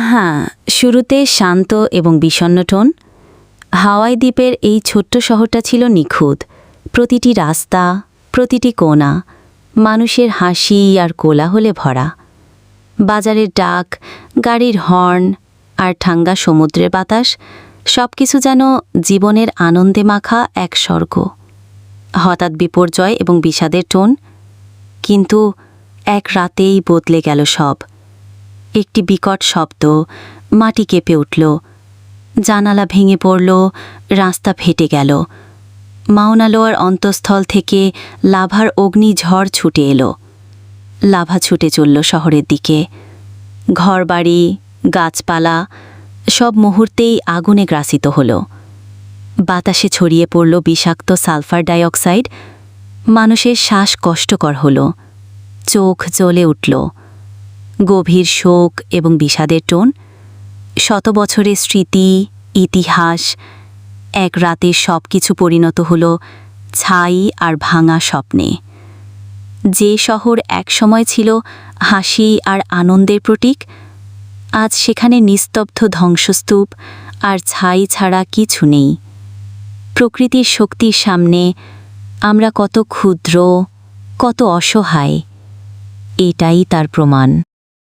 হ্যাঁ শুরুতে শান্ত এবং বিষণ্ণ টোন। হাওয়াই দ্বীপের এই ছোট্ট শহরটা ছিল নিখুঁত। প্রতিটি রাস্তা, প্রতিটি কোণা, মানুষের হাসি আর কোলাহলে ভরা। বাজারের ডাক, গাড়ির হর্ন আর ঠাঙ্গা সমুদ্রের বাতাস সব কিছু যেন জীবনের আনন্দে মাখা এক স্বর্গ। হঠাৎ বিপর্যয় এবং বিষাদের টোন, কিন্তু এক রাতেই বদলে গেল সব। একটি বিকট শব্দ মাটি কেঁপে উঠল। জানালা ভেঙে পড়ল, রাস্তা ফেটে গেল। মাউনালোয়ার অন্তঃস্থল থেকে লাভার অগ্নিঝড় ছুটে এলো। লাভা ছুটে চলল শহরের দিকে। ঘরবাড়ি, গাছপালা, সব মুহূর্তেই আগুনে গ্রাসিত হলো। বাতাসে ছড়িয়ে পড়ল বিষাক্ত সালফার ডাইঅক্সাইড। মানুষের শ্বাস কষ্টকর হল। চোখ জ্বলে উঠল। গভীর শোক এবং বিষাদের টোন শত বছরের স্মৃতি, ইতিহাস, এক রাতে সব কিছু পরিণত হল ছাই আর ভাঙা স্বপ্নে। যে শহর একসময় ছিল হাসি আর আনন্দের প্রতীক, আজ সেখানে নিস্তব্ধ ধ্বংসস্তূপ আর ছাই ছাড়া কিছু নেই। প্রকৃতির শক্তির সামনে আমরা কত ক্ষুদ্র, কত অসহায়, এটাই তার প্রমাণ।